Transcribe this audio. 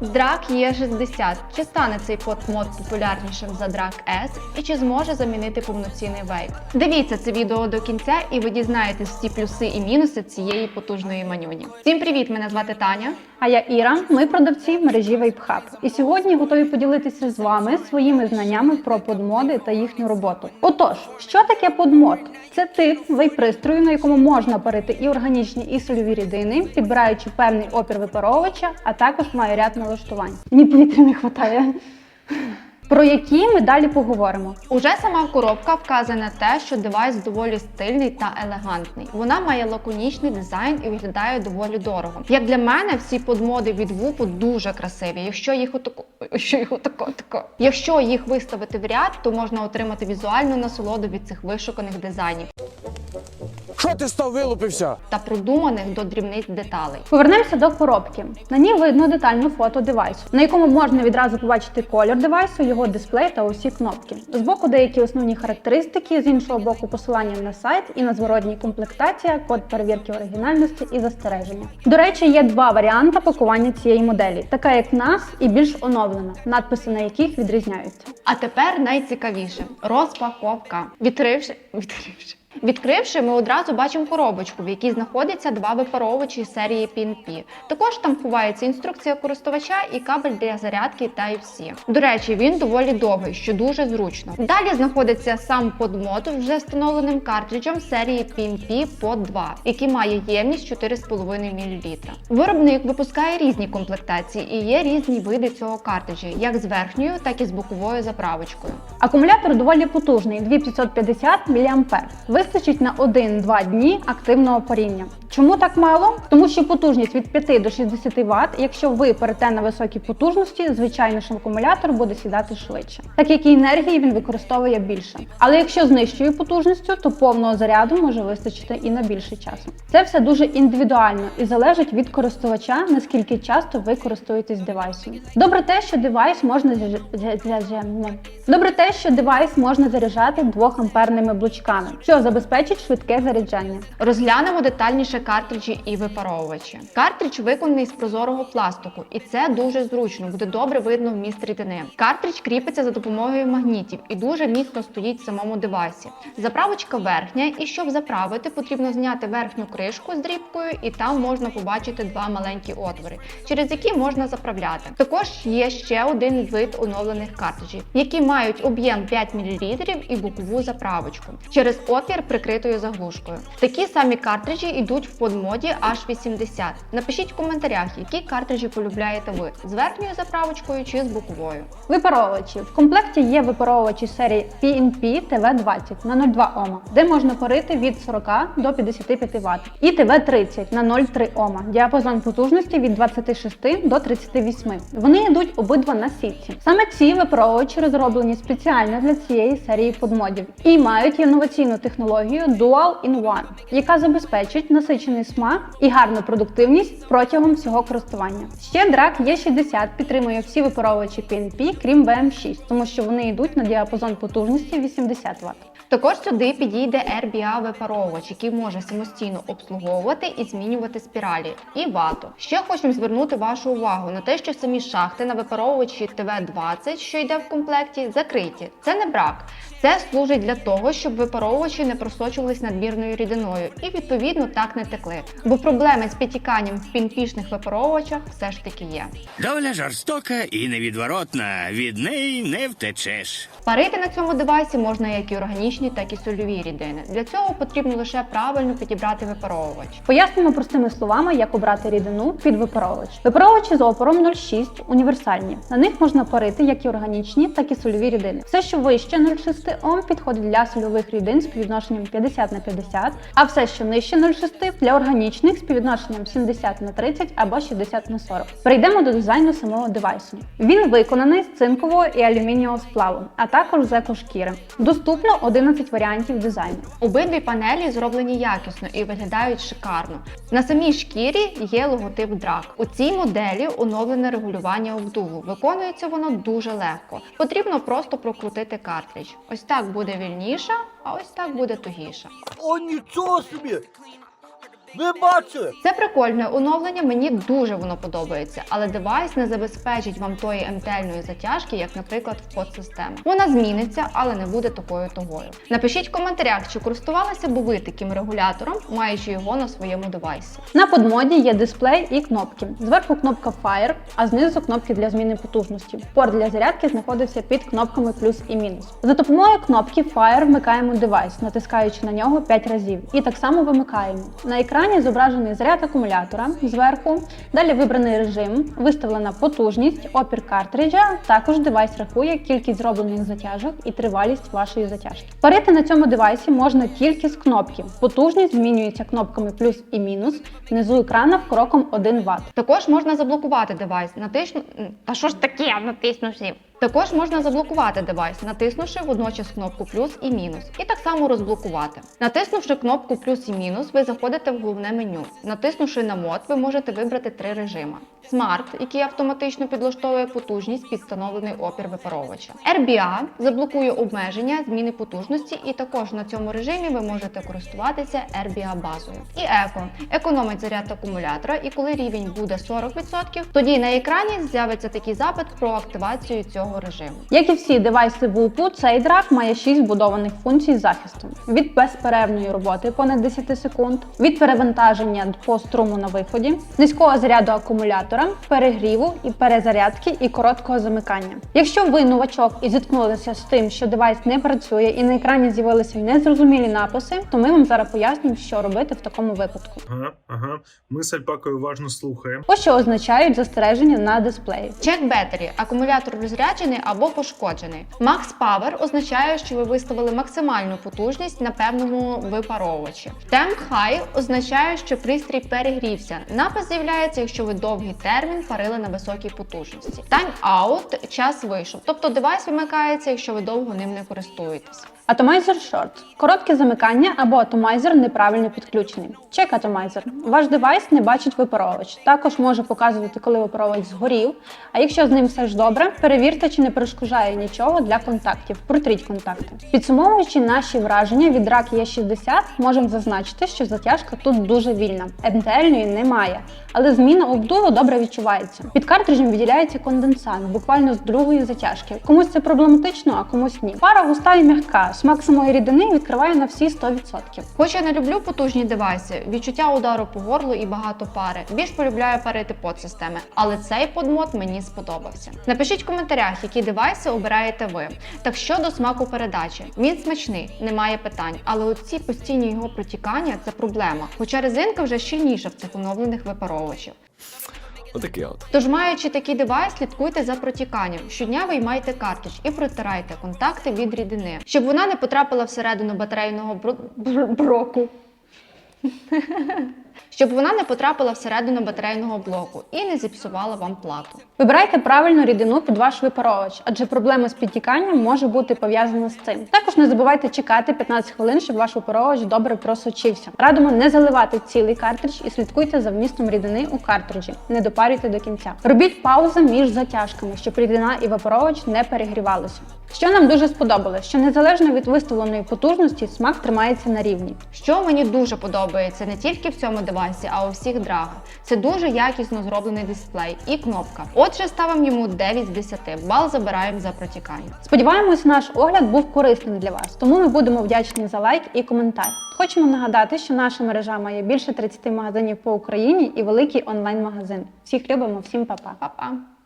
Drag E60. Чи стане цей мод популярнішим за Drag S і чи зможе замінити повноцінний вейп? Дивіться це відео до кінця, і ви дізнаєтесь всі плюси і мінуси цієї потужної манюні. Всім привіт! Мене звати Таня. А я Іра, ми продавці в мережі WapeHub. І сьогодні готові поділитися з вами своїми знаннями про подмоди та їхню роботу. Отож, що таке подмод? Це тип вейп-пристрою, на якому можна парити і органічні, і сольові рідини, підбираючи певний опір випаровувача, а також має ряд налаштувань. Мені повітря не вистачає. Про які ми далі поговоримо. Уже сама коробка вказує на те, що девайс доволі стильний та елегантний. Вона має лаконічний дизайн і виглядає доволі дорого. Як для мене, всі подмоди від вупу дуже красиві. Якщо їх отако, якщо їх отако, тако. Якщо їх виставити в ряд, то можна отримати візуальну насолоду від цих вишуканих дизайнів Що ти став вилупився? та продуманих до дрібниць деталей. Повернемося до коробки. На ній видно детальне фото девайсу, на якому можна відразу побачити колір девайсу, його дисплей та усі кнопки. Збоку деякі основні характеристики, з іншого боку посилання на сайт і на зворотній комплектація, код перевірки оригінальності і застереження. До речі, є два варіанти пакування цієї моделі: така як нас і більш оновлена, надписи на яких відрізняються. А тепер найцікавіше розпаковка. Відкривши, відкривши. Відкривши, ми одразу бачимо коробочку, в якій знаходяться два випаровувачі серії PNP. Також там ховається інструкція користувача і кабель для зарядки Type-C. До речі, він доволі довгий, що дуже зручно. Далі знаходиться сам подмод вже встановленим картриджем серії PNP Pod 2, який має ємність 4,5 мл. Виробник випускає різні комплектації і є різні види цього картриджа, як з верхньою, так і з боковою заправочкою. Акумулятор доволі потужний 2550 мА. Вистачить на 1-2 дні активного паріння. Чому так мало? Тому що потужність від 5 до 60 Вт, якщо ви перейдете на високі потужності, звичайно ж акумулятор буде сідати швидше, так як і енергії він використовує більше. Але якщо з нижчою потужністю, то повного заряду може вистачити і на більше часу. Це все дуже індивідуально і залежить від користувача, наскільки часто ви користуєтесь девайсом. Добре те, що девайс можна. Добре те, що девайс можна заряджати 2 амперними блочками, що забезпечить швидке заряджання. Розглянемо детальніше картриджі і випаровувачі. Картридж виконаний з прозорого пластику, і це дуже зручно, буде добре видно вміст рідини. Картридж кріпиться за допомогою магнітів і дуже міцно стоїть в самому девайсі. Заправочка верхня, і щоб заправити, потрібно зняти верхню кришку з дрібкою, і там можна побачити два маленькі отвори, через які можна заправляти. Також є ще один вид оновлених картриджів, які мають об'єм 5 мл і бокову заправочку через отвір прикритою заглушкою. Такі самі картриджі йдуть в подмоді H80. Напишіть в коментарях, які картриджі полюбляєте ви з верхньою заправочкою чи з боковою. Випаровувачі. В комплекті є випаровувачі серії PNP TV20 на 0,2 Ома, де можна парити від 40 до 55 Вт. І TV30 на 0,3 Ома. Діапазон потужності від 26 до 38. Вони йдуть обидва на сітці. Саме ці випаровувачі розроблені спеціально для цієї серії подмодів і мають інноваційну технологію Dual in One, яка забезпечить насичений смак і гарну продуктивність протягом всього користування. Ще Drag E60 підтримує всі випаровувачі PNP, крім BM6, тому що вони йдуть на діапазон потужності 80 Вт. Також сюди підійде RBA випаровувач, який може самостійно обслуговувати і змінювати спіралі і вату. Ще хочемо звернути вашу увагу на те, що самі шахти на випаровувачі ТВ-20, що йде в комплекті, закриті. Це не брак. Це служить для того, щоб випаровувачі не просочувались надмірною рідиною і відповідно так не текли. Бо проблеми з підтіканням в пінпішних випаровувачах все ж таки є. Доля жорстока і невідворотна. Від неї не втечеш. Парити на цьому девайсі можна як і органічні, так і сольові рідини. Для цього потрібно лише правильно підібрати випаровувач. Пояснимо простими словами, як обрати рідину під випаровувач. Випаровувачі з опором 0,6 універсальні. На них можна парити як і органічні, так і сольові рідини. Все, що вище 0,6 Ом, підходить для сольових рідин з співвідношенням 50 на 50, а все, що нижче 0,6 для органічних з співвідношенням 70 на 30 або 60 на 40. Перейдемо до дизайну самого девайсу. Він виконаний з цинкового і алюмінієвого сплаву, а також з екошкіри. Доступно 11 варіантів дизайну. Обидві панелі зроблені якісно і виглядають шикарно. На самій шкірі є логотип драк. У цій моделі оновлене регулювання обдуву. Виконується воно дуже легко. Потрібно просто прокрутити картридж. Ось так буде вільніше, а ось так буде тугіше. О, нічого собі! Ви бачили? Це прикольне оновлення, мені дуже воно подобається, але девайс не забезпечить вам тої МТЛьної затяжки, як, наприклад, в подсистеми. Вона зміниться, але не буде такою тогою. Напишіть в коментарях, чи користувалися б ви таким регулятором, маючи його на своєму девайсі. На подмоді є дисплей і кнопки. Зверху кнопка Fire, а знизу кнопки для зміни потужності. Порт для зарядки знаходиться під кнопками плюс і мінус. За допомогою кнопки Fire вмикаємо девайс, натискаючи на нього 5 разів, і так само вимикаємо. На екрані зображений заряд акумулятора зверху, далі вибраний режим, виставлена потужність, опір картриджа. Також девайс рахує кількість зроблених затяжок і тривалість вашої затяжки. Парити на цьому девайсі можна тільки з кнопки. Потужність змінюється кнопками плюс і мінус. Внизу екрана кроком 1 Вт. Також можна заблокувати девайс, натисну... М, Та що ж таке, натиснувши? Також можна заблокувати девайс, натиснувши водночас кнопку плюс і мінус, і так само розблокувати. Натиснувши кнопку плюс і мінус, ви заходите в головне меню. Натиснувши на мод, ви можете вибрати три режими: Smart, який автоматично підлаштовує потужність під встановлений опір випаровувача. RBA заблокує обмеження зміни потужності, і також на цьому режимі ви можете користуватися RBA базою. І Eco економить заряд акумулятора, і коли рівень буде 40%, тоді на екрані з'явиться такий запит про активацію цього режиму. Як і всі девайси вупу, цей драк має 6 вбудованих функцій захисту: від безперервної роботи понад 10 секунд, від перевантаження по струму на виході, низького заряду акумулятора, перегріву і перезарядки і короткого замикання. Якщо ви новачок і зіткнулися з тим, що девайс не працює і на екрані з'явилися незрозумілі написи, то ми вам зараз пояснимо, що робити в такому випадку. Ага, ага. Ми з Альпакою уважно слухаємо. Ось що означають застереження на дисплеї. Check Battery – акумулятор розряджений або пошкоджений. Max Power означає, що ви виставили максимальну потужність на певному випаровувачі. Temp High означає, що пристрій перегрівся. Напис з'являється, якщо ви довгий термін парили на високій потужності. Time Out – час вийшов, тобто девайс вимикається, якщо ви довго ним не користуєтесь. Атомайзер Short – коротке замикання або атомайзер неправильно підключений. Чек атомайзер. Ваш девайс не бачить випаровувач. Також може показувати, коли випаровувач згорів. А якщо з ним все ж добре, перевірте, чи не перешкоджає нічого для контактів. Протріть контакти. Підсумовуючи наші враження від RAK E60, можемо зазначити, що затяжка тут дуже вільна. МТЛ-ної немає, але зміна обдуву добре відчувається. Під картриджем виділяється конденсат, буквально з другої затяжки. Комусь це проблематично, а комусь ні. Пара густа і м'яка. Смак самої рідини відкриває на всі 100%. Хоч я не люблю потужні девайси, відчуття удару по горлу і багато пари. Більш полюбляю парити подсистеми, але цей подмод мені сподобався. Напишіть в коментарях, які девайси обираєте ви. Так щодо смаку передачі, він смачний, немає питань, але оці постійні його протікання це проблема. Хоча резинка вже щільніша в цих оновлених випаровувачів. Отаке от. Тож, маючи такий девайс, слідкуйте за протіканням. Щодня виймайте картридж і протирайте контакти від рідини, щоб вона не потрапила всередину батарейного бро... бр- броку. Щоб вона не потрапила всередину батарейного блоку і не зіпсувала вам плату. Вибирайте правильну рідину під ваш випаровувач, адже проблема з підтіканням може бути пов'язана з цим. Також не забувайте чекати 15 хвилин, щоб ваш випаровувач добре просочився. Радимо не заливати цілий картридж і слідкуйте за вмістом рідини у картриджі. Не допарюйте до кінця. Робіть паузи між затяжками, щоб рідина і випаровувач не перегрівалися. Що нам дуже сподобалось, що незалежно від виставленої потужності смак тримається на рівні. Що мені дуже подобається не тільки в цьому девайсі, а у всіх драга. Це дуже якісно зроблений дисплей і кнопка. Отже, ставимо йому 9 з 10. Бал забираємо за протікання. Сподіваємось, наш огляд був корисним для вас, тому ми будемо вдячні за лайк і коментар. Хочемо нагадати, що наша мережа має більше 30 магазинів по Україні і великий онлайн-магазин. Всіх любимо, всім па-па! Па-па!